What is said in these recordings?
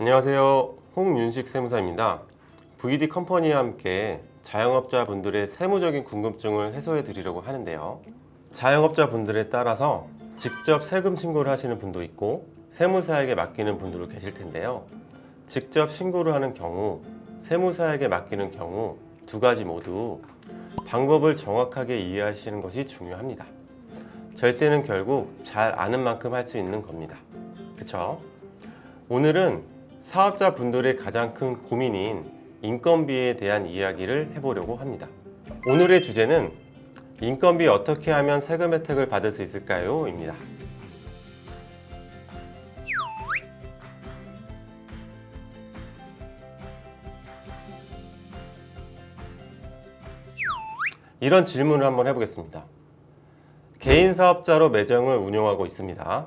안녕하세요. 홍윤식 세무사입니다. VD 컴퍼니와 함께 자영업자분들의 세무적인 궁금증을 해소해 드리려고 하는데요. 자영업자분들에 따라서 직접 세금 신고를 하시는 분도 있고 세무사에게 맡기는 분들도 계실 텐데요. 직접 신고를 하는 경우, 세무사에게 맡기는 경우 두 가지 모두 방법을 정확하게 이해하시는 것이 중요합니다. 절세는 결국 잘 아는 만큼 할 수 있는 겁니다. 그쵸? 오늘은 사업자 분들의 가장 큰 고민인 인건비에 대한 이야기를 해보려고 합니다. 오늘의 주제는 인건비 어떻게 하면 세금 혜택을 받을 수 있을까요? 입니다. 이런 질문을 한번 해보겠습니다. 개인 사업자로 매장을 운영하고 있습니다.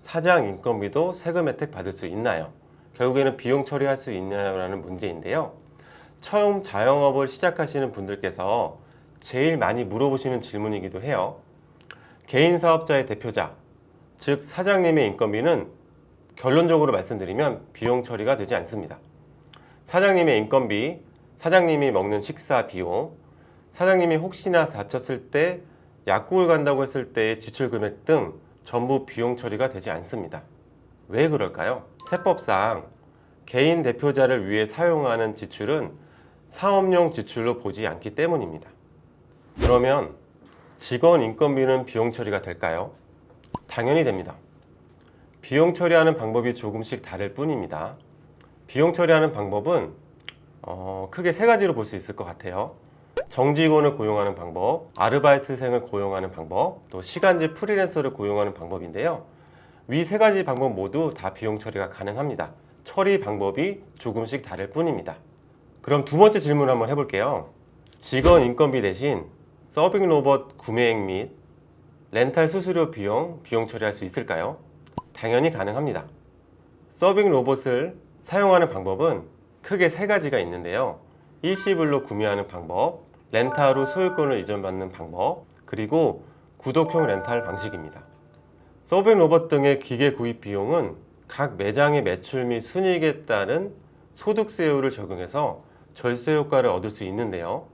사장 인건비도 세금 혜택 받을 수 있나요? 결국에는 비용 처리할 수 있나요?라는 문제인데요. 처음 자영업을 시작하시는 분들께서 제일 많이 물어보시는 질문이기도 해요. 개인 사업자의 대표자, 즉 사장님의 인건비는 결론적으로 말씀드리면 비용 처리가 되지 않습니다. 사장님의 인건비, 사장님이 먹는 식사 비용, 사장님이 혹시나 다쳤을 때 약국을 간다고 했을 때의 지출 금액 등 전부 비용 처리가 되지 않습니다. 왜 그럴까요? 세법상 개인 대표자를 위해 사용하는 지출은 사업용 지출로 보지 않기 때문입니다. 그러면 직원 인건비는 비용 처리가 될까요? 당연히 됩니다. 비용 처리하는 방법이 조금씩 다를 뿐입니다. 비용 처리하는 방법은 어, 크게 세 가지로 볼 수 있을 것 같아요. 정직원을 고용하는 방법, 아르바이트생을 고용하는 방법, 또 시간제 프리랜서를 고용하는 방법인데요. 위 세 가지 방법 모두 다 비용 처리가 가능합니다. 처리 방법이 조금씩 다를 뿐입니다. 그럼 두 번째 질문 한번 해볼게요. 직원 인건비 대신 서빙 로봇 구매액 및 렌탈 수수료 비용, 비용 처리할 수 있을까요? 당연히 가능합니다. 서빙 로봇을 사용하는 방법은 크게 세 가지가 있는데요. 일시불로 구매하는 방법, 렌탈 후 소유권을 이전받는 방법, 그리고 구독형 렌탈 방식입니다. 서빙 로봇 등의 기계 구입 비용은 각 매장의 매출 및 순이익에 따른 소득세율을 적용해서 절세 효과를 얻을 수 있는데요.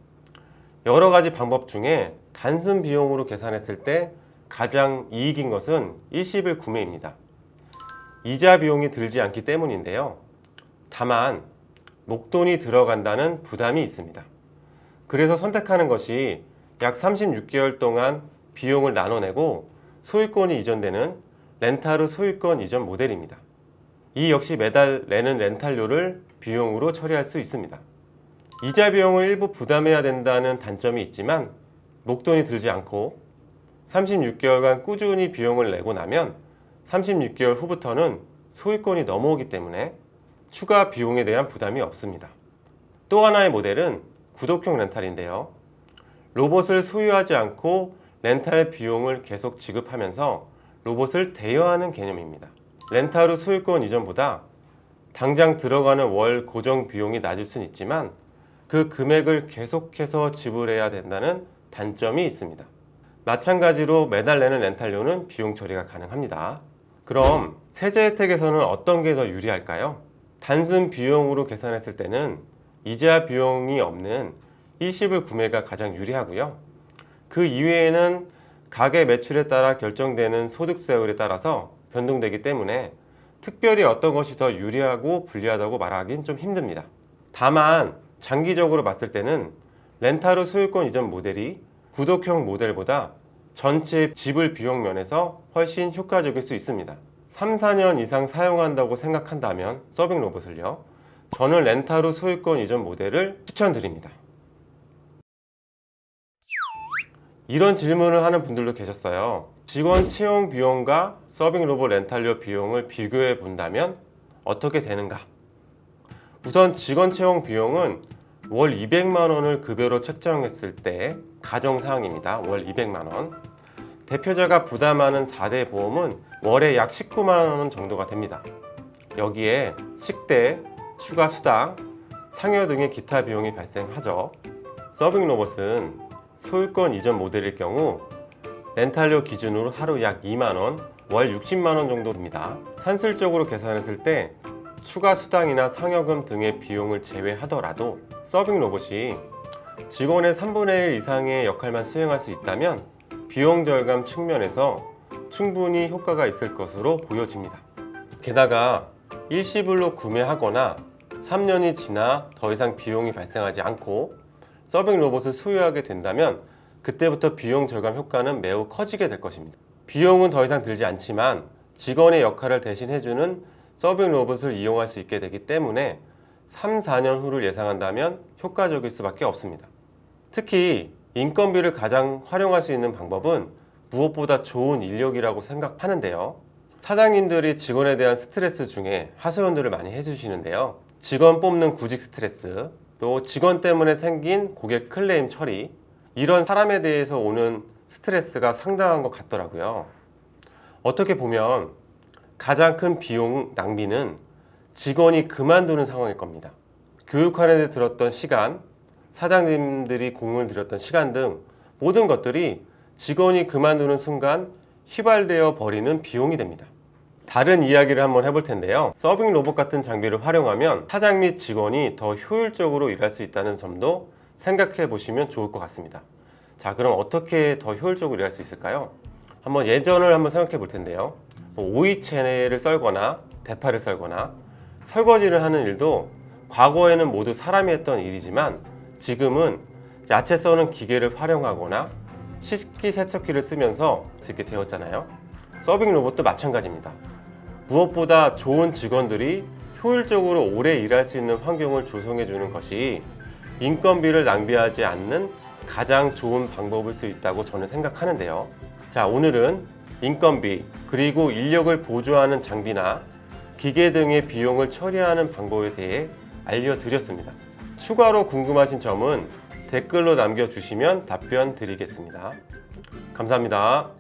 여러 가지 방법 중에 단순 비용으로 계산했을 때 가장 이익인 것은 일시불 구매입니다. 이자 비용이 들지 않기 때문인데요. 다만 목돈이 들어간다는 부담이 있습니다. 그래서 선택하는 것이 약 36개월 동안 비용을 나눠내고 소유권이 이전되는 렌탈 후 소유권 이전 모델입니다. 이 역시 매달 내는 렌탈료를 비용으로 처리할 수 있습니다. 이자 비용을 일부 부담해야 된다는 단점이 있지만 목돈이 들지 않고 36개월간 꾸준히 비용을 내고 나면 36개월 후부터는 소유권이 넘어오기 때문에 추가 비용에 대한 부담이 없습니다. 또 하나의 모델은 구독형 렌탈인데요. 로봇을 소유하지 않고 렌탈 비용을 계속 지급하면서 로봇을 대여하는 개념입니다. 렌탈 후 소유권 이전보다 당장 들어가는 월 고정 비용이 낮을 수는 있지만 그 금액을 계속해서 지불해야 된다는 단점이 있습니다. 마찬가지로 매달 내는 렌탈료는 비용 처리가 가능합니다. 그럼 세제 혜택에서는 어떤 게 더 유리할까요? 단순 비용으로 계산했을 때는 이자 비용이 없는 일시불 구매가 가장 유리하고요. 그 이외에는 가게 매출에 따라 결정되는 소득세율에 따라서 변동되기 때문에 특별히 어떤 것이 더 유리하고 불리하다고 말하기는 좀 힘듭니다. 다만 장기적으로 봤을 때는 후 소유권 이전 모델이 구독형 모델보다 전체 지불 비용 면에서 훨씬 효과적일 수 있습니다. 3, 4년 이상 사용한다고 생각한다면 서빙 로봇을요. 저는 후 소유권 이전 모델을 추천드립니다. 이런 질문을 하는 분들도 계셨어요. 직원 채용 비용과 서빙 로봇 렌탈료 비용을 비교해 본다면 어떻게 되는가? 우선 직원 채용 비용은 월 200만 원을 급여로 책정했을 때 가정 사항입니다. 월 200만 원. 대표자가 부담하는 4대 보험은 월에 약 19만 원 정도가 됩니다. 여기에 식대, 추가 수당, 상여 등의 기타 비용이 발생하죠. 서빙 로봇은 소유권 이전 모델일 경우 렌탈료 기준으로 하루 약 2만 원, 월 60만 원 정도입니다. 산술적으로 계산했을 때 추가 수당이나 상여금 등의 비용을 제외하더라도 서빙 로봇이 직원의 3분의 1 이상의 역할만 수행할 수 있다면 비용 절감 측면에서 충분히 효과가 있을 것으로 보여집니다. 게다가 일시불로 구매하거나 3년이 지나 더 이상 비용이 발생하지 않고 서빙 로봇을 소유하게 된다면 그때부터 비용 절감 효과는 매우 커지게 될 것입니다. 비용은 더 이상 들지 않지만 직원의 역할을 대신 해주는 서빙 로봇을 이용할 수 있게 되기 때문에 3, 4년 후를 예상한다면 효과적일 수밖에 없습니다. 특히 인건비를 가장 활용할 수 있는 방법은 무엇보다 좋은 인력이라고 생각하는데요. 사장님들이 직원에 대한 스트레스 중에 하소연들을 많이 해주시는데요. 직원 뽑는 구직 스트레스, 또 직원 때문에 생긴 고객 클레임 처리, 이런 사람에 대해서 오는 스트레스가 상당한 것 같더라고요. 어떻게 보면 가장 큰 비용 낭비는 직원이 그만두는 상황일 겁니다. 교육하는 데 들었던 시간, 사장님들이 공을 들였던 시간 등 모든 것들이 직원이 그만두는 순간 휘발되어 버리는 비용이 됩니다. 다른 이야기를 한번 해볼 텐데요. 서빙 로봇 같은 장비를 활용하면 사장 및 직원이 더 효율적으로 일할 수 있다는 점도 생각해 보시면 좋을 것 같습니다. 자, 그럼 어떻게 더 효율적으로 일할 수 있을까요? 한번 예전을 한번 생각해 볼 텐데요. 뭐 오이채를 썰거나 대파를 썰거나 설거지를 하는 일도 과거에는 모두 사람이 했던 일이지만 지금은 야채 써는 기계를 활용하거나 식기 세척기를 쓰면서 쓰게 되었잖아요. 서빙 로봇도 마찬가지입니다. 무엇보다 좋은 직원들이 효율적으로 오래 일할 수 있는 환경을 조성해 주는 것이 인건비를 낭비하지 않는 가장 좋은 방법일 수 있다고 저는 생각하는데요. 자, 오늘은 인건비 그리고 인력을 보조하는 장비나 기계 등의 비용을 처리하는 방법에 대해 알려드렸습니다. 추가로 궁금하신 점은 댓글로 남겨주시면 답변 드리겠습니다. 감사합니다.